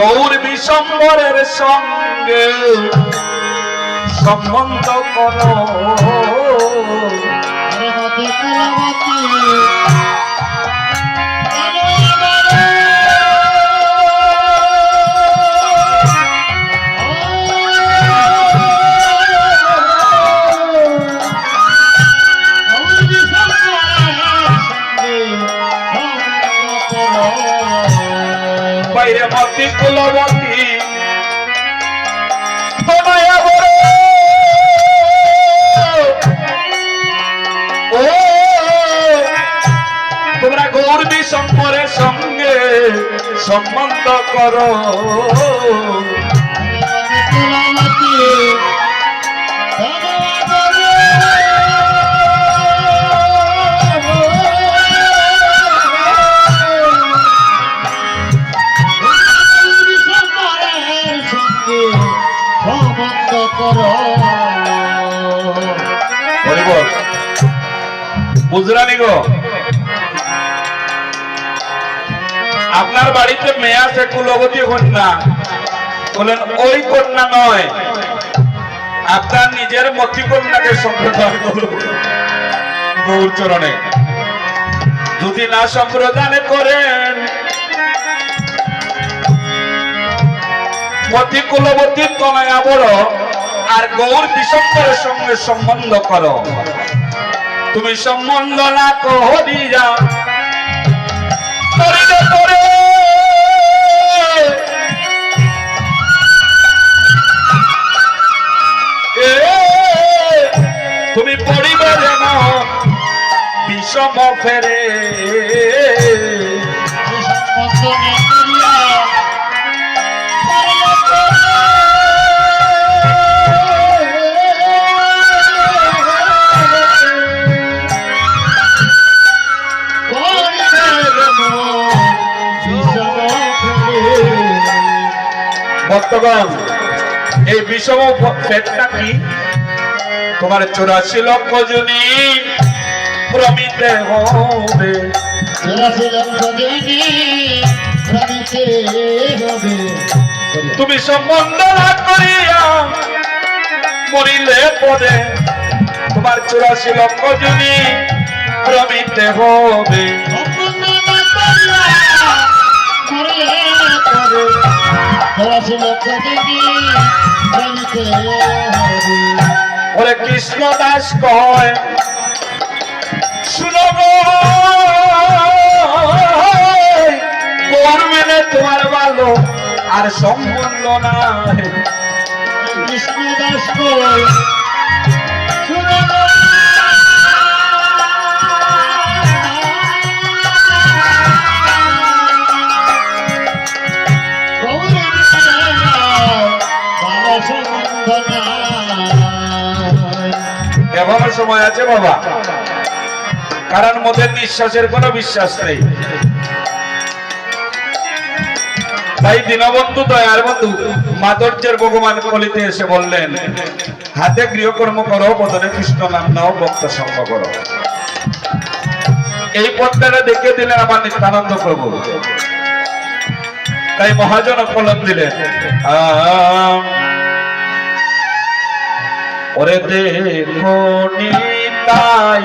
গৌর বিশম্বরের সঙ্গে সম্বন্ধ করো। বাইরে মতি কুলবতী তোমায় বড় ও। তোমরা গৌর বিশম্বরের সঙ্গে সম্বন্ধ করো। আপনার বাড়িতে মেয়ে আছে, কুলবতী কন্যা। বলেন, ওই কন্যা নয়। আপনার নিজের মতি কন্যাকে সম্প্রদান করুন। গৌর চরণে। যদি না সম্প্রদান করেন, মতি কুলবতী তনয়া বড় আর গৌর বিশম্বরের সঙ্গে সম্বন্ধ করো। তুমি সম্বন্ধ না করিয়া তুমি যেন বিষম ফেরে। সম্বন্ধ ভক্তগণ এই বিষম ফেটটা কি? তোমার চৌরাশি লক্ষ জনী প্রমিতে হবে। তুমি সম্বন্ধ না করিয়া মরিলে পরে তোমার চৌরাশি লক্ষ জনী প্রমিতে হবে। ওরে কৃষ্ণ দাস কয় শুনো গো তোমার ভালো আর সম্বন্ধ নাই। কৃষ্ণ দাস কই এভাবে সময় আছে বাবা। কারণ মোদের নিঃশ্বাসের কোনো বিশ্বাস নেই। তাই দীনবন্ধু দয়ার বন্ধু মাধুর্যের ভগবান কলিতে এসে বললেন, হাতে গৃহকর্ম করো, বদনে কৃষ্ণ নাম নাও, ভক্ত সঙ্গ করো। এই পদ্মাটা দেখে দিলে আমার নিত্যানন্দ প্রভু। তাই মহাজন কলম দিলেন, আম ওরে দেখো নিতাই